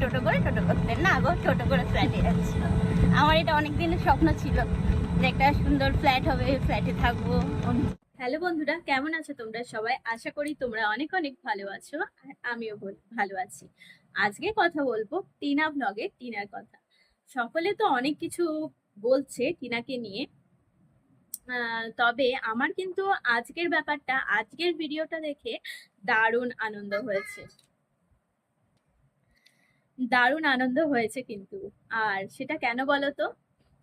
টোটো করে, টোটো করতে না গো, টোটো করে ফ্ল্যাটে যাচ্ছি। আমার এটা অনেক দিনের স্বপ্ন ছিল যে একটা সুন্দর ফ্ল্যাট হবে ফ্ল্যাটে থাকব। হ্যালো বন্ধুরা, কেমন আছো তোমরা সবাই? আশা করি তোমরা অনেক অনেক ভালো আছো আর আমিও ভালো আছি। আজকে কথা বলব টিনা ব্লগে টিনার কথা। সকলে তো অনেক কিছু বলছে টিনাকে নিয়ে। তবে আমার কিন্তু আজকের ব্যাপারটা, আজকের ভিডিওটা দেখে দারুণ আনন্দ হয়েছে। দারুণ আনন্দ হয়েছে কিন্তু। আর সেটা কেন বলতো?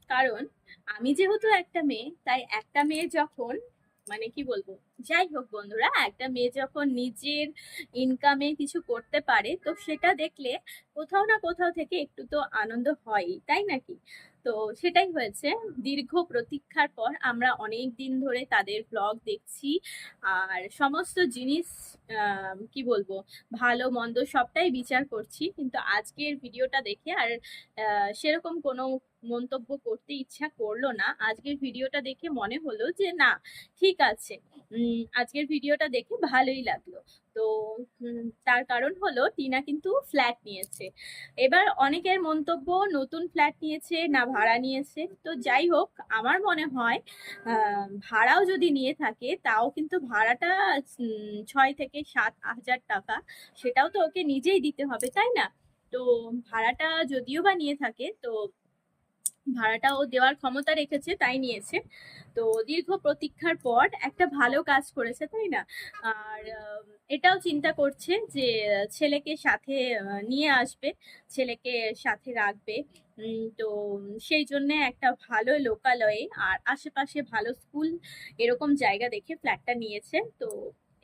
কারণ আমি যেহেতু একটা মেয়ে, তাই একটা মেয়ে যখন মানে কি বলব? যাই হোক বন্ধুরা, একটা মেয়ে যখন নিজের ইনকামে কিছু করতে পারে, তো সেটা দেখলে কোথাও না কোথাও থেকে একটু তো আনন্দ হয়ই, তাই নাকি? তো সেটাই হয়েছে। দীর্ঘ প্রতীক্ষার পর আমরা অনেক দিন ধরে তাদের ব্লগ দেখছি। আর সমস্ত জিনিস কি বলব, ভালো, মন্দ সবটাই বিচার করছি। কিন্তু আজকের ভিডিওটা দেখে আর সেরকম কোনো মন্তব্য করতে ইচ্ছা করল না। আজকের ভিডিওটা দেখে মনে হলো যে, না, ঠিক আছে। আজকের ভিডিওটা দেখে ভালোই লাগল। তো তার কারণ হলো টিনা কিন্তু ফ্ল্যাট নিয়েছে। এবার অনেকের মন্তব্য, নতুন ফ্ল্যাট নিয়েছে না ভাড়া নিয়েছে? তো যাই হোক, আমার মনে হয় ভাড়াও যদি নিয়ে থাকে, তাও কিন্তু ভাড়াটা ছয় থেকে সাত হাজার টাকা। সেটাও তো ওকে নিজেই দিতে হবে, তাই না? তো ভাড়াটা যদিও বা নিয়ে থাকে, তো ভাড়াটা ও দেওয়ার ক্ষমতা রেখেছে, তাই নিয়েছে। তো দীর্ঘ প্রতীক্ষার পর একটা ভালো কাজ করেছে, তাই না? আর এটাও চিন্তা করছে যে, ছেলেকে সাথে নিয়ে আসবে, ছেলেকে সাথে রাখবে। তো সেই জন্য একটা ভালো লোকালয়ে আর আশেপাশে ভালো স্কুল এরকম জায়গা দেখে ফ্ল্যাটটা নিয়েছে। তো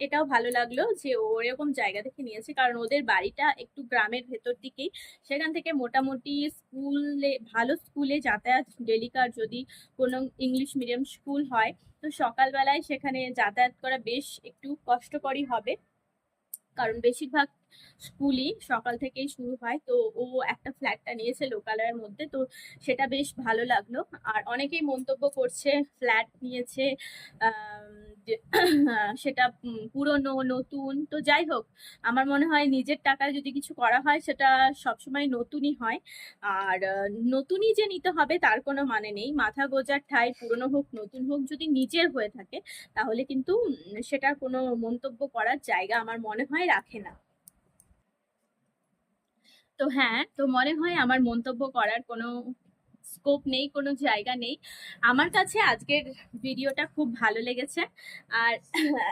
এটাও ভালো লাগল যে ও এরকম জায়গা থেকে নিয়েছে। কারণ ওদের বাড়িটা একটু গ্রামের ভেতর দিকেই। সেখান থেকে মোটামুটি স্কুলে, ভালো স্কুলে যাতায়াত ডেলিকার যদি কোনো ইংলিশ মিডিয়াম স্কুল হয়, তো সকালবেলায় সেখানে যাতায়াত করা বেশ একটু কষ্টকরই হবে। কারণ বেশিরভাগ স্কুলই সকাল থেকেই শুরু হয়। তো ও একটা ফ্ল্যাটটা নিয়েছে লোকালয়ের মধ্যে, তো সেটা বেশ ভালো লাগল। আর অনেকেই মন্তব্য করছে ফ্ল্যাট নিয়েছে সেটা পুরনো, নতুন, তো যাই হোক, আমার মনে হয় নিজের টাকায় যদি কিছু করা হয়, সেটা সবসময় নতুনই হয়। আর নতুনই যে নিতে হবে, তার কোনো মানে নেই। মাথা গোজার ঠাই, পুরনো হোক, নতুন হোক, যদি নিজের হয়ে থাকে, তাহলে কিন্তু সেটার কোনো মন্তব্য করার জায়গা আমার মনে হয় রাখে না। তো হ্যাঁ তো মনে হয় আমার মন্তব্য করার কোনো স্কোপ নেই কোনো জায়গা নেই। আমার কাছে আজকের ভিডিওটা খুব ভালো লেগেছে। আর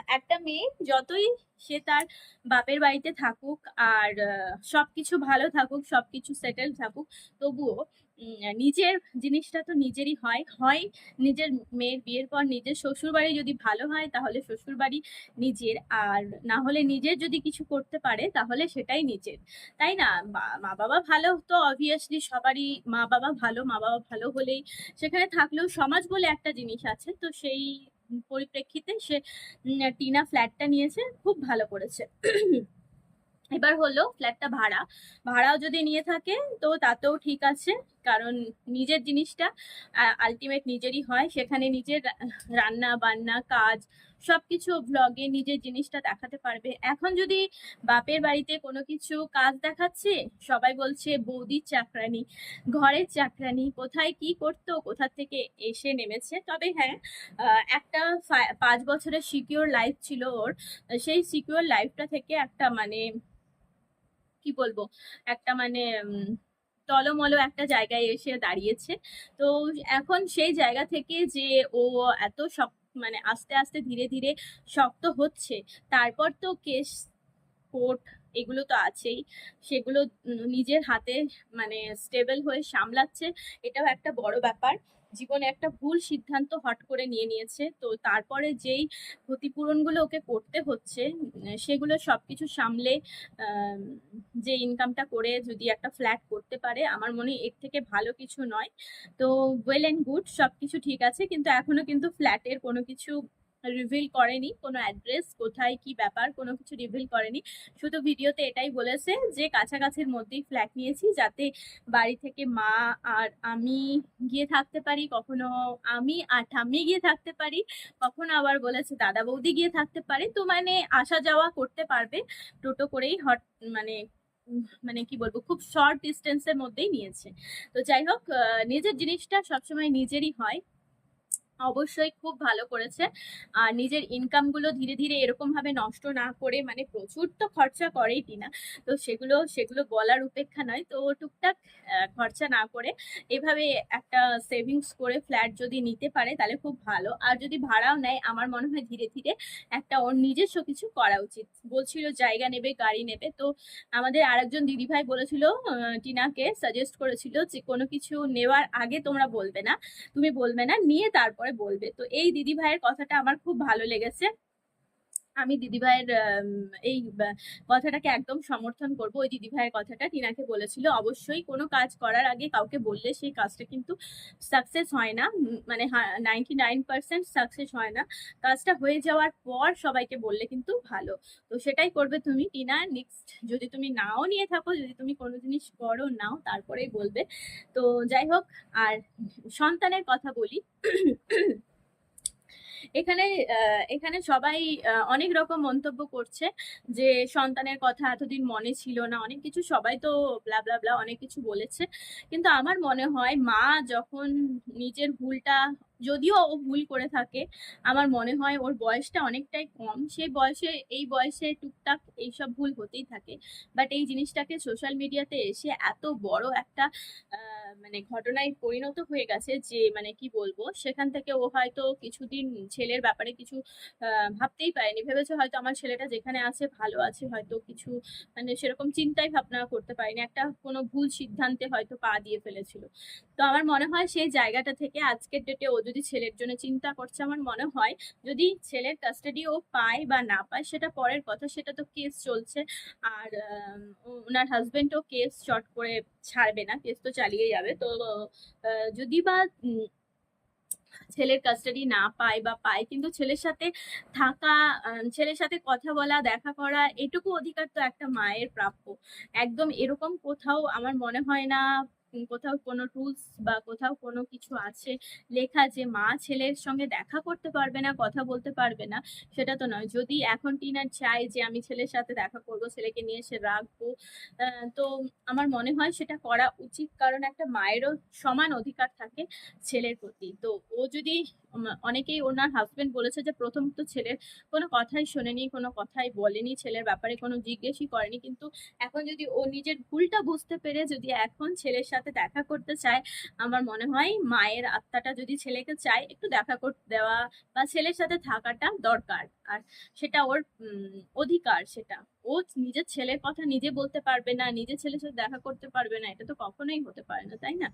একটা মেয়ে যতই সে তার বাপের বাড়িতে থাকুক আর আহ, সবকিছু ভালো থাকুক সবকিছু সেটেল থাকুক তবুও নিজের জিনিসটা তো নিজেরই হয়। হয় নিজের মেয়ের বিয়ের পর নিজের শ্বশুর বাড়ি যদি ভালো হয়, তাহলে শ্বশুর বাড়ি নিজের। আর না হলে নিজের যদি কিছু করতে পারে, তাহলে সেটাই নিজের। তাই না? মা বাবা ভালো তো অবভিয়াসলি সবারই মা বাবা ভালো মা বাবা ভালো হলেই সেখানে থাকলেও সমাজ বলে একটা জিনিস আছে। তো সেই পরিপ্রেক্ষিতে সে টিনা ফ্ল্যাটটা নিয়েছে, খুব ভালো করেছে। এবার হলো ফ্ল্যাটটা ভাড়া। ভাড়াও যদি নিয়ে থাকে, তো তাতেও ঠিক আছে, কারণ নিজের জিনিসটা আলটিমেট নিজেরই হয়। সেখানে নিজের রান্না, বান্না, কাজ সব কিছু ব্লগে নিজের জিনিসটা দেখাতে পারবে। এখন যদি বাপের বাড়িতে কোনো কিছু কাজ দেখাচ্ছে, সবাই বলছে, বৌদির চাকরানি, ঘরের চাকরানি, কোথায় কি করতো, কোথা থেকে এসে নেমেছে? তবে হ্যাঁ একটা পাঁচ বছরের সিকিউর লাইফ ছিল ওর। সেই সিকিউর লাইফটা থেকে একটা মানে কি বলব? একটা মানে টলমলো একটা জায়গায় এসে দাঁড়িয়েছে। তো এখন সেই জায়গা থেকে যে ও এত শক্ত মানে আস্তে আস্তে ধীরে ধীরে শক্ত হচ্ছে, তারপর তো কেস কোর্ট এগুলো তো আছেই, সেগুলো নিজের হাতে মানে স্টেবল হয়ে সামলাচ্ছে, এটাও একটা বড় ব্যাপার। জীবনে একটা ভুল সিদ্ধান্ত হট করে নিয়ে নিয়েছে। তো তারপরে যেই ক্ষতিপূরণগুলো ওকে করতে হচ্ছে সেগুলো সব কিছু সামলে যে ইনকামটা করে যদি একটা ফ্ল্যাট করতে পারে, আমার মনে এর থেকে ভালো কিছু নয়। তো ওয়েল অ্যান্ড গুড সব কিছু ঠিক আছে, কিন্তু এখনও কিন্তু ফ্ল্যাটের কোনো কিছু রিভিল করেনি, কোনো অ্যাড্রেস কোথায়, কি ব্যাপার, কোনো কিছু রিভিল করেনি। শুধু ভিডিওতে এটাই বলেছে যে, কাছাকাছির মধ্যেই ফ্ল্যাট নিয়েছি যাতে বাড়ি থেকে মা আর আমি গিয়ে থাকতে পারি, কখনো আমি আর ঠাম্মি গিয়ে থাকতে পারি, কখনো আবার বলেছে দাদা বৌদি গিয়ে থাকতে পারে। তো মানে আসা যাওয়া করতে পারবে, টোটো করেই হট মানে মানে কি বলব, খুব শর্ট ডিস্টেন্সের মধ্যেই নিয়েছে। তো যাই হোক নিজের জিনিসটা সবসময় নিজেরই হয়। অবশ্যই খুব ভালো করেছে। আর নিজের ইনকামগুলো ধীরে ধীরে এরকম ভাবে নষ্ট না করে মানে প্রচুর তো খরচা করেই টিনা। তো সেগুলো সেগুলো বলার উপেক্ষা নয়। তো টুকটাক খরচা না করে এভাবে একটা সেভিংস করে ফ্ল্যাট যদি নিতে পারে তাহলে খুব ভালো। আর যদি ভাড়াও নেয়, আমার মনে হয় ধীরে ধীরে একটা ওর নিজস্ব কিছু করা উচিত। বলছিল জায়গা নেবে, গাড়ি নেবে। তো আমাদের আরেকজন দিদিভাই বলেছিল টিনাকে সাজেস্ট করেছিল যে কোনো কিছু নেওয়ার আগে তোমরা বলবে না। তুমি বলবে না, নিয়ে তারপরে বলবে। তো এই দিদি ভাইয়ের কথাটা আমার খুব ভালো লেগেছে। আমি দিদি ভাইয়ের এই কথাটাকে একদম সমর্থন করব। ওই দিদি ভাইয়ের কথাটা টিনাকে বলেছিল, অবশ্যই কোনো কাজ করার আগে কাউকে বললে সেই কাজটা কিন্তু সাকসেস হয় না। মানে নাইনটি নাইন পার্সেন্ট সাকসেস হয় না। কাজটা হয়ে যাওয়ার পর সবাইকে বললে কিন্তু ভালো। তো সেটাই করবে তুমি। টিনা নেক্সট যদি তুমি নাও নিয়ে থাকো, যদি তুমি কোনো জিনিস করো নাও, তারপরেই বলবে। তো যাই হোক, আর সন্তানের কথা বলি। এখানে এখানে সবাই অনেক রকম মন্তব্য করছে যে সন্তানের কথা এতদিন মনে ছিল না, অনেক কিছু সবাই তো ব্লা ব্লা ব্লা অনেক কিছু বলেছে। কিন্তু আমার মনে হয় মা যখন নিজের ভুলটা যদিও ও ভুল করে থাকে, আমার মনে হয় ওর বয়সটা অনেকটাই কম। সেই বয়সে, এই বয়সে টুকটাক এইসব ভুল হতেই থাকে। বাট এই জিনিসটাকে সোশ্যাল মিডিয়াতে এসে এত বড় একটা মানে ঘটনায় পরিণত হয়ে গেছে যে মানে কি বলব, সেখান থেকে ও হয়তো কিছুদিন ছেলের ব্যাপারে কিছু ভাবতেই পারেনি। ভেবেছে হয়তো আমার ছেলেটা যেখানে আছে, ভালো আছে, হয়তো কিছু মানে সেরকম চিন্তাই ভাবনা করতে পারিনি। একটা কোনো ভুল সিদ্ধান্তে হয়তো পা দিয়ে ফেলেছিল। তো আমার মনে হয় সেই জায়গাটা থেকে আজকের ডেটে ও যদি ছেলের জন্য চিন্তা করছে আমার মনে হয়, যদি ছেলের কাস্টাডি ও পায় বা না পায়, সেটা পরের কথা। সেটা তো কেস চলছে। আর ওনার হাজবেন্ডও কেস শর্ট করে ছাড়বে না। কেস তো চালিয়ে যাবে। তো যদি বা ছেলের কাস্টাডি না পায় বা পায়, কিন্তু ছেলের সাথে থাকা ছেলের সাথে কথা বলা, দেখা করা, এটুকু অধিকার তো একটা মায়ের প্রাপ্য। একদম এরকম কোথাও আমার মনে হয় না কোথাও কোনো রুলস বা কোথাও কোনো কিছু আছে, লেখা যে মা ছেলের সঙ্গে দেখা করতে পারবে না, কথা বলতে পারবে না, সেটা তো নয়। যদি এখন টিনার চাই যে আমি ছেলের সাথে দেখা করব, ছেলেকে নিয়ে এসে রাখব তো আমার মনে হয় সেটা করা উচিত। কারণ একটা মায়েরও সমান অধিকার থাকে ছেলের প্রতি। তো ও যদি অনেকেই ওনার হাজবেন্ড বলেছে যে প্রথম তো ছেলের কোনো কথাই শোনেনি, কোনো কথাই বলেনি, ছেলের ব্যাপারে কোনো জিজ্ঞেসই করেনি। কিন্তু এখন যদি ও নিজের ভুলটা বুঝতে পেরে যদি এখন ছেলের সাথে দেখা করতে চায়, আমার মনে হয় মায়ের আত্মাটা যদি ছেলেকে চায়, একটু দেখা করতে দেওয়া বা ছেলের সাথে থাকাটা দরকার। আর সেটা ওর অধিকার সেটা। ও নিজের ছেলের কথা নিজে বলতে পারবে না, নিজের ছেলের সাথে দেখা করতে পারবে না, এটা তো কখনোই হতে পারে না, তাই না?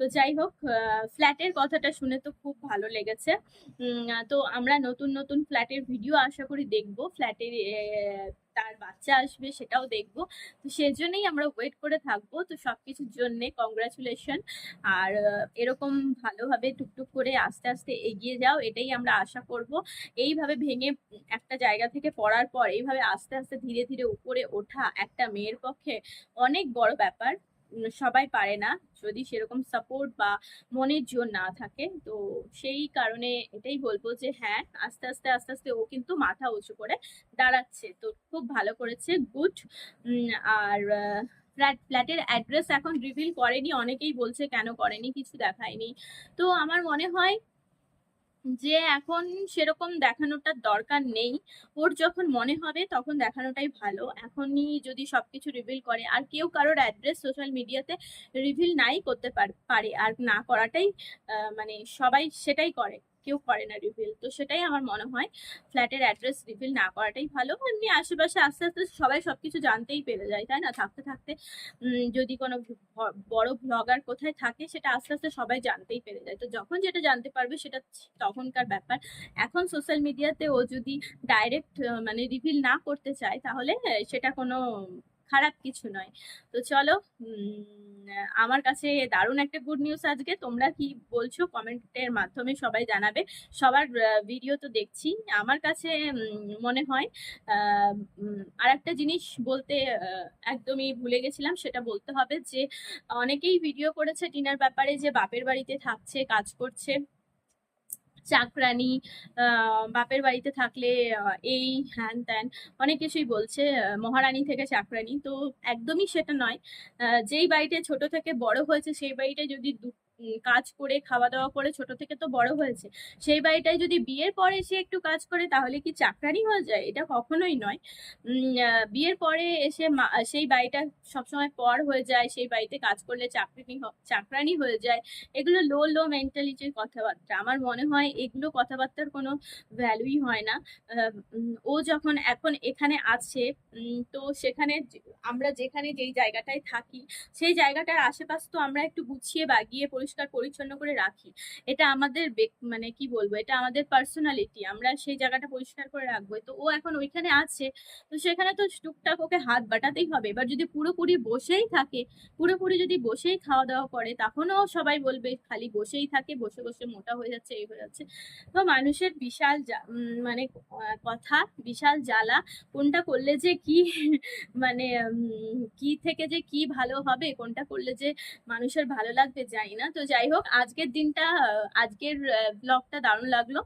তো যাই হোক ফ্ল্যাটের কথাটা শুনে তো খুব ভালো লেগেছে। তো আমরা নতুন নতুন ফ্ল্যাটের ভিডিও আশা করি দেখব ফ্ল্যাটের তার বাচ্চা আসবে সেটাও দেখব। তো সেজন্যই আমরা ওয়েট করে থাকব, তো সব কিছুর জন্যে কংগ্রাচুলেশন আর এরকম ভালোভাবে টুকটুক করে আস্তে আস্তে এগিয়ে যাও, এটাই আমরা আশা করব। এইভাবে ভেঙে একটা জায়গা থেকে পড়ার পর, এইভাবে আস্তে আস্তে ধীরে ধীরে ধীরে উপরে ওঠা একটা মেয়ের পক্ষে অনেক বড় ব্যাপার। সবাই পারে না। যদি সেরকম সাপোর্ট বা মনের জোর না থাকে, তো সেই কারণে এটাই বলব যে হ্যাঁ আস্তে আস্তে আস্তে আস্তে ও কিন্তু মাথা উঁচু করে দাঁড়াচ্ছে। তো খুব ভালো করেছে। গুড। আর ফ্ল্যাট, ফ্ল্যাটের অ্যাড্রেস এখন রিভিল করেনি। অনেকেই বলছে কেন করেনি? কিছু দেখায়নি। তো আমার মনে হয় যে এখন সেরকম দেখানোটার দরকার নেই। ওর যখন মনে হবে তখন দেখানোটাই ভালো। এখনই যদি সবকিছু রিভিল করে, আর কেউ কারোর অ্যাড্রেস সোশ্যাল মিডিয়াতে রিভিল নাই করতে পার- আর না করাটাই মানে সবাই সেটাই করে। কেউ করে না রিভিল তো সেটাই আমার মনে হয়। ফ্ল্যাটের অ্যাড্রেস রিভিল না করাটাই ভালো। এমনি আশেপাশে আস্তে আস্তে সবাই সবকিছু জানতেই পেরে যায়, তাই না? থাকতে থাকতে যদি কোনো বড় ব্লগার কোথায় থাকে, সেটা আস্তে আস্তে সবাই জানতেই পেরে যায়। তো যখন যেটা জানতে পারবে, সেটা তখনকার ব্যাপার। এখন সোশ্যাল মিডিয়াতে ও যদি ডাইরেক্ট মানে রিভিল না করতে চায়, তাহলে সেটা কোনো খারাপ কিছু নয়। তো চলো আমার কাছে দারুণ একটা গুড নিউজ আজকে। তোমরা কি বলছো? কমেন্টের মাধ্যমে সবাই জানাবে। সবার ভিডিও তো দেখছি। আমার কাছে মনে হয় আর একটা জিনিস বলতে একদমই ভুলে গেছিলাম। সেটা বলতে হবে যে, অনেকেই ভিডিও করেছে টিনার ব্যাপারে যে বাপের বাড়িতে থাকছে, কাজ করছে। চাকরানি বাপের বাড়িতে থাকলে এই, হ্যান ত্যান, অনেক কিছুই বলছে মহারানী থেকে চাকরানি। তো একদমই সেটা নয়। যেই বাড়িতে ছোট থেকে বড় হয়েছে, সেই বাড়িটায় যদি কাজ করে খাওয়া দাওয়া করে ছোট থেকে তো বড় হয়েছে। সেই বাড়িটায় যদি বিয়ের পরে এসে একটু কাজ করে, তাহলে কি চাকরানি হয়ে যায়? এটা কখনোই নয়। বিয়ের পরে এসে সেই বাড়িটা সবসময় পর হয়ে যায়, সেই বাড়িতে কাজ করলে চাকরি চাকরানি হয়ে যায়। এগুলো লো লো মেন্টালিটির কথাবার্তা। আমার মনে হয় এগুলো কথাবার্তার কোনো ভ্যালুই হয় না। ও যখন এখন এখানে আছে তো সেখানে আমরা যেখানে যেই জায়গাটায় থাকি, সেই জায়গাটার আশেপাশ তো আমরা একটু গুছিয়ে বাগিয়ে পরিষ্কার পরিচ্ছন্ন করে রাখি। এটা আমাদের মানে কি বলব, এটা আমাদের পার্সোনালিটি আমরা সেই জায়গাটা পরিষ্কার করে রাখব। তো ও এখন ওইখানে আছে, তো সেখানে তো টুকটাক ওকে হাত বাটাতেই হবে। এবার যদি পুরোপুরি বসেই থাকে, পুরোপুরি যদি বসেই খাওয়া দাওয়া করে, তখনও সবাই বলবে, খালি বসেই থাকে, বসে বসে মোটা হয়ে যাচ্ছে, এই হয়ে যাচ্ছে। তো মানুষের বিশাল মানে কথা, বিশাল জ্বালা, কোনটা করলে যে কি মানে কি থেকে যে কি ভালো হবে, কোনটা করলে যে মানুষের ভালো লাগবে, জানি না। তো যাই হোক, আজকের দিনটা, আজকের ব্লগটা দারুণ লাগল।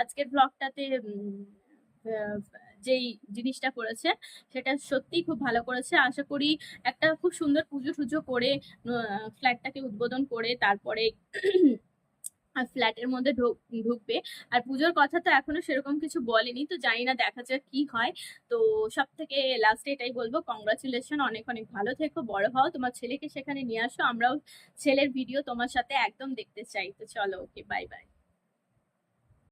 আজকের ব্লগটাতে যেই জিনিসটা করেছে, সেটা সত্যিই খুব ভালো করেছে। আশা করি একটা খুব সুন্দর পুজো টুজো করে ফ্ল্যাটটাকে উদ্বোধন করে, তারপরে ফ্ল্যাটের মধ্যে ঢুক- ঢুকবে। আর পুজোর কথা তো এখনও সেরকম কিছু বলেনি, তো জানি না দেখা যাক কি হয়। তো সব থেকে লাস্টে এটাই বলব কংগ্রাচুলেশন অনেক অনেক ভালো থেকো, বড় হও। তোমার ছেলেকে সেখানে নিয়ে আসো, আমরাও ছেলের ভিডিও তোমার সাথে একদম দেখতে চাই। তো চলো ওকে বাই বাই